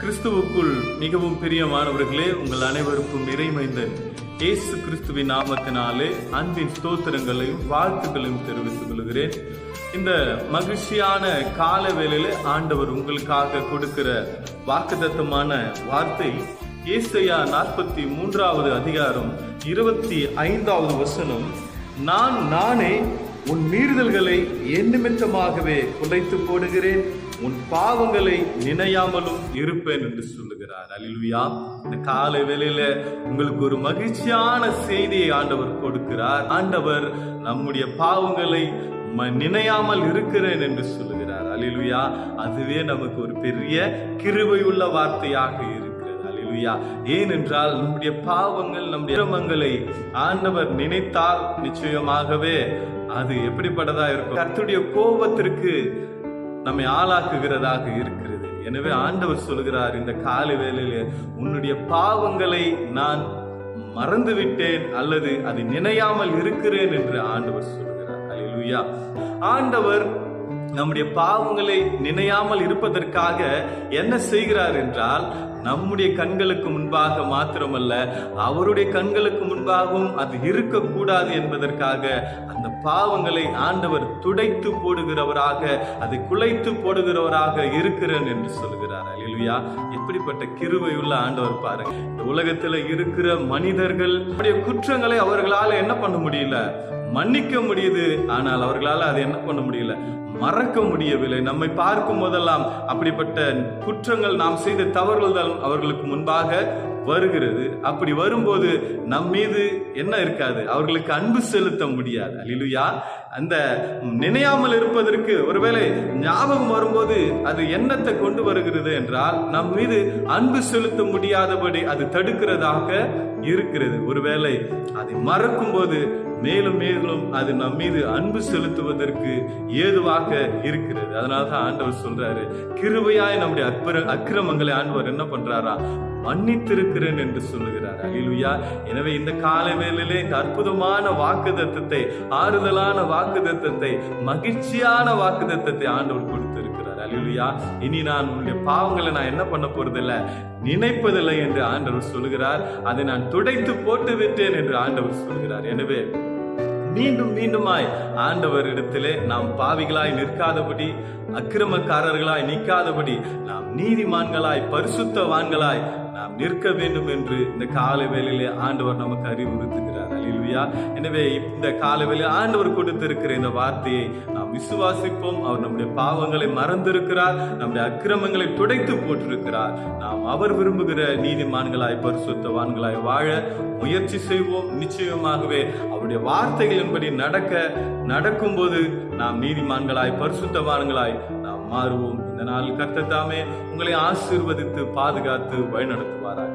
கிறிஸ்துவுக்குள் மிகவும் பிரியமானவர்களே உங்கள் அனைவருக்கும் இறைமைந்தன். இயேசு கிறிஸ்துவின் நாமத்தினாலே அன்பின் ஸ்தோத்திரங்களையும் வாழ்த்துக்களையும் தெரிவித்துக் கொள்கிறேன். இந்த மகிழ்ச்சியான கால வேளையில ஆண்டவர் உங்களுக்காக கொடுக்கிற வாக்குதத்தமான வார்த்தை ஏசையா நாற்பத்தி மூன்றாவது அதிகாரம் இருபத்தி ஐந்தாவது வசனம் நான் நானே உன் மீறுதல்களை எண்ணிமித்தமாகவே குலைத்து போடுகிறேன். உன் பாவங்களை நினையாமலும் இருப்பேன் என்று சொல்லுகிறார். அல்லேலூயா இந்த காலை வேளையில உங்களுக்கு ஒரு மகிழ்ச்சியான செய்தியை ஆண்டவர் கொடுக்கிறார். ஆண்டவர் நம்முடைய பாவங்களை ம- நினையாமல் இருக்கிறேன் என்று சொல்லுகிறார். அல்லேலூயா அதுவே நமக்கு ஒரு பெரிய கிருபையுள்ள வார்த்தையாக இருக்கிறது. அல்லேலூயா ஏனென்றால் நம்முடைய பாவங்கள் நம்முடைய இரமங்களை ஆண்டவர் நினைத்தால் நிச்சயமாகவே அது எப்படிப்பட்டதா இருக்கும்? கர்த்தருடைய கோபத்திற்கு நம்மை ஆளாக்குகிறதாக இருக்கிறது. எனவே ஆண்டவர் சொல்கிறார் இந்த காலை வேளையிலே உன்னுடைய பாவங்களை நான் மறந்து விட்டேன் அல்லது அது நினையாமல் இருக்கிறேன் என்று ஆண்டவர் சொல்கிறார். அலிலுயா ஆண்டவர் நம்முடைய பாவங்களை நினையாமல் இருப்பதற்காக என்ன செய்கிறார் என்றால் நம்முடைய கண்களுக்கு முன்பாக மாத்திரமல்ல அவருடைய கண்களுக்கு முன்பாகவும் அது இருக்கக்கூடாது என்பதற்காக அந்த பாவங்களை ஆண்டவர் துடைத்து போடுகிறவராக அதை குலைத்து போடுகிறவராக இருக்கிறேன் என்று சொல்கிறார் அலிலுயா எப்படிப்பட்ட உள்ள ஆண்டவர் பாருங்க. இந்த உலகத்துல இருக்கிற மனிதர்கள் குற்றங்களை அவர்களால என்ன பண்ண முடியல? மன்னிக்க முடியுது. ஆனால் அவர்களால அதை என்ன பண்ண முடியல? மறக்க முடியவில்லை. நம்மை பார்க்கும் போதெல்லாம் அப்படிப்பட்ட குற்றங்கள் நாம் செய்த தவறுகள் தான் அவர்களுக்கு முன்பாக வருகிறது. அப்படி வரும்போது நம் மீது என்ன இருக்காது? அவர்களுக்கு அன்பு செலுத்த முடியாது. அலிலுயா அந்த நினையாமல் இருப்பதற்கு ஒருவேளை ஞாபகம் வரும்போது அது எண்ணத்தை கொண்டு வருகிறது என்றால் நம் மீது அன்பு செலுத்த முடியாதபடி அது தடுக்கிறதாக இருக்கிறது. ஒருவேளை அதை மறக்கும் போது மேலும் மேலும் அது நம் மீது அன்பு செலுத்துவதற்கு ஏதுவாக இருக்கிறது. அதனால தான் ஆண்டவர் சொல்றாரு கிருபையாய் நம்முடைய அக்பர அக்கிரமங்களை ஆண்டவர் என்ன பண்றாரா? மன்னித்திருக்கிறேன் என்று சொல்லுகிறார். அல்லேலூயா எனவே இந்த கால வேளையிலே இந்த அற்புதமான வாக்குதத்தத்தை ஆறுதலான வாக்குதத்தத்தை மகிழ்ச்சியான வாக்குதத்தத்தை ஆண்டவர் கொடுத்திருக்கிறார். அல்லேலூயா இனி நான் உன்னுடைய பாவங்களை நான் என்ன பண்ண போறதில்லை? நினைப்பதில்லை என்று ஆண்டவர் சொல்லுகிறார். அதை நான் துடைத்து போட்டு விட்டேன் என்று ஆண்டவர் சொல்கிறார் எனவே மீண்டும் மீண்டுமாய் ஆண்டவரிடத்திலே நாம் பாவிகளாய் நிற்காதபடி அக்கிரமக்காரர்களாய் நிற்காதபடி நாம் நீதிமான்களாய் பரிசுத்தவான்களாய் நாம் நிற்க வேண்டும் என்று இந்த காலை வேலையிலே ஆண்டவர் நமக்கு அறிவுறுத்துகிறார். அல்லேலூயா எனவே இந்த காலை வேலையில் ஆண்டவர் கொடுத்திருக்கிற இந்த வார்த்தையை நாம் விசுவாசிப்போம். அவர் நம்முடைய பாவங்களை மறந்திருக்கிறார். நம்முடைய அக்கிரமங்களை துடைத்து போட்டிருக்கிறார். நாம் அவர் விரும்புகிற நீதிமான்களாய் பரிசுத்தவான்களாய் வாழ முயற்சி செய்வோம். நிச்சயமாகவே அவருடைய வார்த்தைகளின்படி நடக்க நடக்கும்போது நாம் நீதிமான்களாய் பரிசுத்தவான்களாய் மாறுவோம். இந்த நாள் கத்தத்தாமே உங்களை ஆசீர்வதித்து பாதுகாத்து வழிநடத்துவாராக.